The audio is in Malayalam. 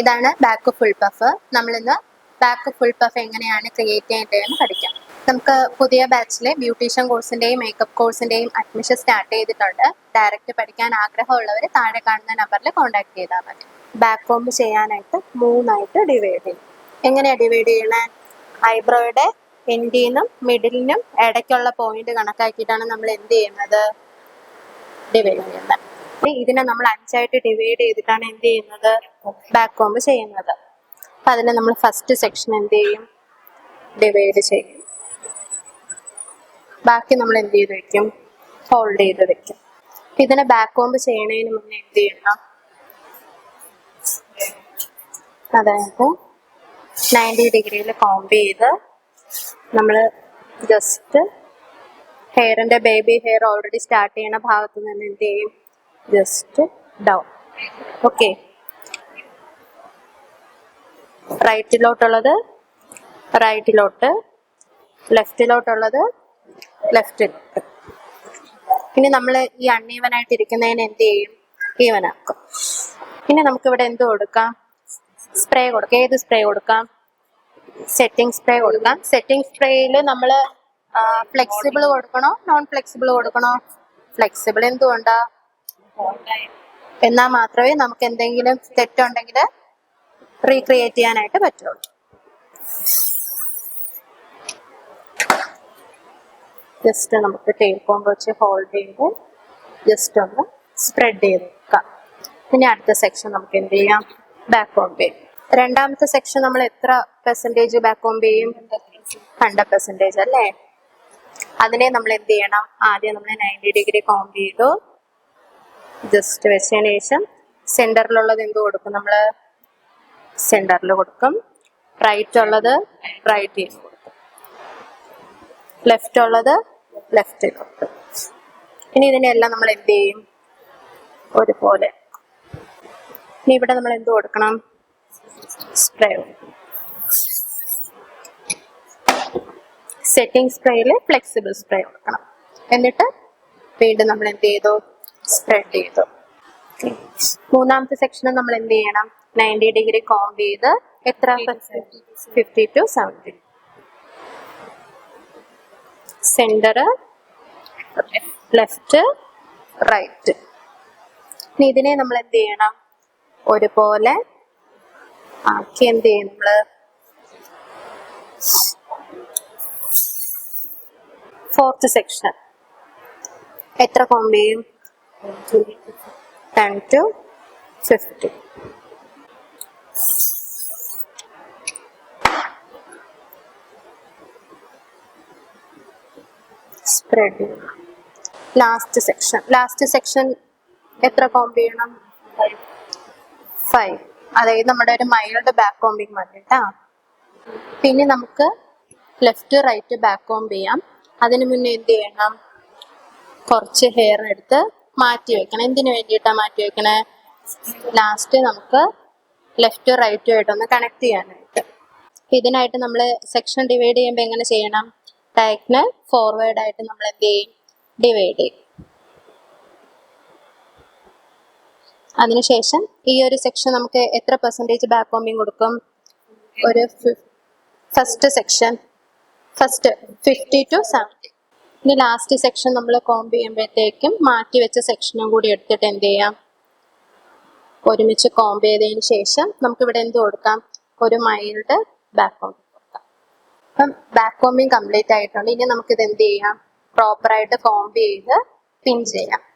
ഇതാണ് ബാക്ക് ഫുൾ പഫ് നമ്മളിന്ന് ബാക്ക് ഫുൾ പഫ് എങ്ങനെയാണ് ക്രിയേറ്റ് ചെയ്യേണ്ടതെന്ന് പഠിക്കാം. നമുക്ക് പുതിയ ബാച്ചിലെ ബ്യൂട്ടീഷ്യൻ കോഴ്സിന്റെയും മേക്കപ്പ് കോഴ്സിന്റെയും അഡ്മിഷൻ സ്റ്റാർട്ട് ചെയ്തിട്ടുണ്ട്. ഡയറക്റ്റ് പഠിക്കാൻ ആഗ്രഹമുള്ളവർ താഴെ കാണുന്ന നമ്പറിൽ കോൺടാക്ട് ചെയ്താൽ മതി. ബാക്ക് കോംബ് ചെയ്യാനായിട്ട് മൂന്നായിട്ട് ഡിവൈഡ് ചെയ്യും. എങ്ങനെയാണ് ഡിവൈഡ് ചെയ്യണേ? ഐബ്രോയുടെ എൻഡിന്നും മിഡിലിനും ഇടയ്ക്കുള്ള പോയിന്റ് കണക്കാക്കിയിട്ടാണ് നമ്മൾ എന്ത് ചെയ്യുന്നത്? ഡിവൈഡ് ചെയ്യുന്നത് ഇതിനെ നമ്മൾ അഞ്ചായിട്ട് ഡിവൈഡ് ചെയ്തിട്ടാണ് എന്ത് ചെയ്യുന്നത്? ബാക്ക് കോംബ് ചെയ്യുന്നത്. അപ്പൊ അതിനെ നമ്മൾ ഫസ്റ്റ് സെക്ഷൻ എന്ത് ചെയ്യും? ഡിവൈഡ് ചെയ്യും. ബാക്കി നമ്മൾ എന്ത് ചെയ്ത് വെക്കും? ഫോൾഡ് ചെയ്ത് വെക്കും. ഇതിനെ ബാക്ക് കോംബ് ചെയ്യണതിന് മുന്നേ എന്ത് ചെയ്യണം? അതായത് നയന്റി ഡിഗ്രിയിൽ കോംബ് ചെയ്ത് നമ്മൾ ജസ്റ്റ് ഹെയറിന്റെ ബേബി ഹെയർ ഓൾറെഡി സ്റ്റാർട്ട് ചെയ്യുന്ന ഭാഗത്ത് നിന്ന് എന്ത് ചെയ്യും? ജസ്റ്റ് ഡൗൺ ഓക്കെ റൈറ്റിലോട്ടുള്ളത് റൈറ്റിലോട്ട് ലെഫ്റ്റിലോട്ടുള്ളത് ലെഫ്റ്റിലോട്ട് ഇനി നമ്മൾ ഈ അൺഈവൻ ആയിട്ട് ഇരിക്കുന്നതിന് എന്ത് ചെയ്യും? ഈവൻ ആക്കും ഇനി നമുക്കിവിടെ എന്ത് കൊടുക്കാം? സ്പ്രേ കൊടുക്കാം. ഏത് സ്പ്രേ കൊടുക്കാം? സെറ്റിംഗ് സ്പ്രേ കൊടുക്കാം. സെറ്റിംഗ് സ്പ്രേയിൽ നമ്മൾ ഫ്ലെക്സിബിൾ കൊടുക്കണോ? നോൺ ഫ്ലെക്സിബിൾ കൊടുക്കണോ? ഫ്ലെക്സിബിൾ എന്തുകൊണ്ടാ? എന്നാൽ മാത്രമേ നമുക്ക് എന്തെങ്കിലും തെറ്റുണ്ടെങ്കിൽ റീക്രിയേറ്റ് ചെയ്യാനായിട്ട് പറ്റുള്ളൂ. ജസ്റ്റ് നമുക്ക് ടേപ്പ് കോമ്പ് വെച്ച് ഹോൾഡ് ചെയ്ത് ജസ്റ്റ് ഒന്ന് സ്പ്രെഡ് ചെയ്ത് വെക്കാം ഇനി അടുത്ത സെക്ഷൻ നമുക്ക് എന്ത് ചെയ്യാം? ബാക്ക് കോമ്പ് ചെയ്യും രണ്ടാമത്തെ സെക്ഷൻ നമ്മൾ എത്ര പെർസെന്റേജ് ബാക്ക് കോമ്പ് ചെയ്യും? ഹൺഡ്രഡ് പെർസെന്റേജ് അല്ലേ? അതിനെ നമ്മൾ എന്ത് ചെയ്യണം? ആദ്യം നമ്മൾ നയന്റി ഡിഗ്രി കോമ്പ് ചെയ്തു. ജസ്റ്റ് വെച്ചതിന് ശേഷം സെന്ററിലുള്ളത് എന്ത് കൊടുക്കും? നമ്മൾ സെന്ററിൽ കൊടുക്കും. റൈറ്റ് ഉള്ളത് റൈറ്റ് കൊടുക്കും. ലെഫ്റ്റ് ഉള്ളത് ലെഫ്റ്റ് കൊടുക്കും. ഇനി ഇതിനെല്ലാം നമ്മൾ എന്ത് ചെയ്യും? ഒരുപോലെ. ഇനി ഇവിടെ നമ്മൾ എന്ത് കൊടുക്കണം? സ്പ്രേ സെറ്റിംഗ് സ്പ്രേയിൽ ഫ്ലെക്സിബിൾ സ്പ്രേ കൊടുക്കണം. എന്നിട്ട് വീണ്ടും നമ്മൾ എന്ത് ചെയ്തു? സ്പ്രെഡ് ചെയ്തു. മൂന്നാമത്തെ സെക്ഷന് നമ്മൾ എന്ത് ചെയ്യണം? നയന്റി ഡിഗ്രി കോംബ് ചെയ്ത് എത്ര fifty to seventy centre left right ഇനി ഇതിനെ നമ്മൾ എന്ത് ചെയ്യണം? ഒരുപോലെ ആക്കി എന്ത് ചെയ്യും നമ്മൾ? ഫോർത്ത് സെക്ഷൻ എത്ര കോംബ് ചെയ്യും? ടെൻ ടു ഫിഫ്റ്റി സ്പ്രെഡ് ചെയ്യണം ലാസ്റ്റ് സെക്ഷൻ ലാസ്റ്റ് സെക്ഷൻ എത്ര കോമ്പ് ചെയ്യണം? ഫൈവ് അതായത് നമ്മുടെ ഒരു മൈൽഡ് ബാക്ക് കോമ്പിങ് മതി കേട്ടാ പിന്നെ നമുക്ക് ലെഫ്റ്റ് റൈറ്റ് ബാക്ക് കോമ്പ് ചെയ്യാം. അതിന് മുന്നേ എന്ത് ചെയ്യണം? കുറച്ച് ഹെയർ എടുത്ത് മാറ്റി വെക്കണം. എന്തിനു വേണ്ടിയിട്ടാണ് മാറ്റി വെക്കണേ? ലാസ്റ്റ് നമുക്ക് ലെഫ്റ്റോ റൈറ്റോ ആയിട്ട് ഒന്ന് കണക്ട് ചെയ്യാനായിട്ട്. ഇതിനായിട്ട് നമ്മൾ സെക്ഷൻ ഡിവൈഡ് ചെയ്യുമ്പോൾ എങ്ങനെ ചെയ്യണം? ഡയഗ്നൽ ഫോർവേഡ് ആയിട്ട് നമ്മൾ എന്ത് ചെയ്യും? ഡിവൈഡ് ചെയ്യും. അതിനുശേഷം ഈ ഒരു സെക്ഷൻ നമുക്ക് എത്ര പെർസെന്റേജ് ബാക്ക് കോമ്പിങ് കൊടുക്കും? ഒരു first section first fifty to seventy ഇനി ലാസ്റ്റ് സെക്ഷൻ നമ്മൾ കോംബ് ചെയ്യുമ്പോഴത്തേക്കും മാറ്റി വെച്ച സെക്ഷനും കൂടി എടുത്തിട്ട് എന്ത് ചെയ്യാം? ഒരുമിച്ച് കോംബ് ചെയ്തതിന് ശേഷം നമുക്ക് ഇവിടെ എന്ത് കൊടുക്കാം? ഒരു മൈൽഡ് ബാക്ക് കോമ്പിങ് കൊടുക്കാം. അപ്പം ബാക്ക് കോമ്പിങ് കംപ്ലീറ്റ് ആയിട്ടുണ്ട്. ഇനി നമുക്ക് ഇത് എന്ത് ചെയ്യാം? പ്രോപ്പറായിട്ട് കോംബ് ചെയ്ത് പിൻ ചെയ്യാം.